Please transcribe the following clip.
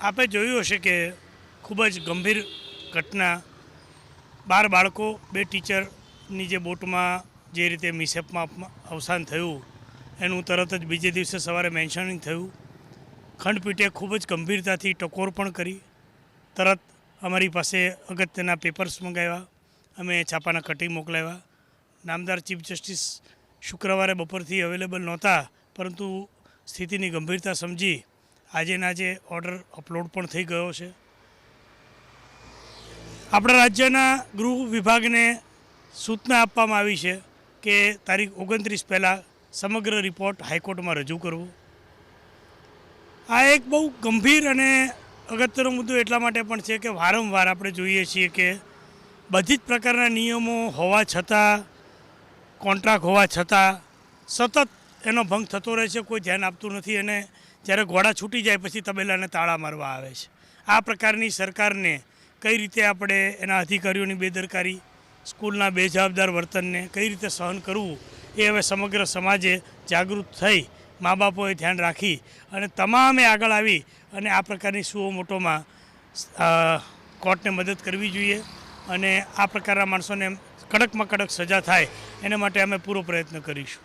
આપે જોયું હશે કે ખૂબ જ ગંભીર ઘટના. બાર બાળકો, બે ટીચરની જે બોટમાં જે રીતે મિસેપમાં અવસાન થયું, એનું તરત જ બીજે દિવસે સવારે મેન્શનિંગ થયું. ખંડપીઠે ખૂબ જ ગંભીરતાથી ટકોર પણ કરી. તરત અમારી પાસે અગત્યના પેપર્સ મંગાવ્યા. અમે છાપાના કટિંગ મોકલાવ્યા. નામદાર ચીફ જસ્ટિસ શુક્રવારે બપોરથી અવેલેબલ નહોતા, પરંતુ સ્થિતિની ગંભીરતા સમજી આજે ને આજે ઓર્ડર અપલોડ પણ થઈ ગયો છે. આપણા રાજ્યના ગૃહ વિભાગને સૂચના આપવામાં આવી છે કે તારીખ ઓગણત્રીસ પહેલાં સમગ્ર રિપોર્ટ હાઈકોર્ટમાં રજૂ કરવો. આ એક બહુ ગંભીર અને અગત્યનો મુદ્દો એટલા માટે પણ છે કે વારંવાર આપણે જોઈએ છીએ કે બધી જ પ્રકારના નિયમો હોવા છતાં કોન્ટ્રાક્ટ હોવા છતાં સતત એનો ભંગ થતો રહે છે, કોઈ ધ્યાન આપતું નથી અને જ્યારે ઘોડા છૂટી જાય પછી તબેલાને તાળા મારવા આવે છે. આ પ્રકારની સરકારને કઈ રીતે આપણે એના અધિકારીઓની બેદરકારી, સ્કૂલના બેજવાબદાર વર્તનને કઈ રીતે સહન કરવું, એ હવે સમગ્ર સમાજે જાગૃત થઈ મા બાપોએ ધ્યાન રાખી અને તમામે આગળ આવી અને આ પ્રકારની સુઓ મોટોમાં કોર્ટને મદદ કરવી જોઈએ અને આ પ્રકારના માણસોને કડકમાં કડક સજા થાય, એના માટે અમે પૂરો પ્રયત્ન કરીશું.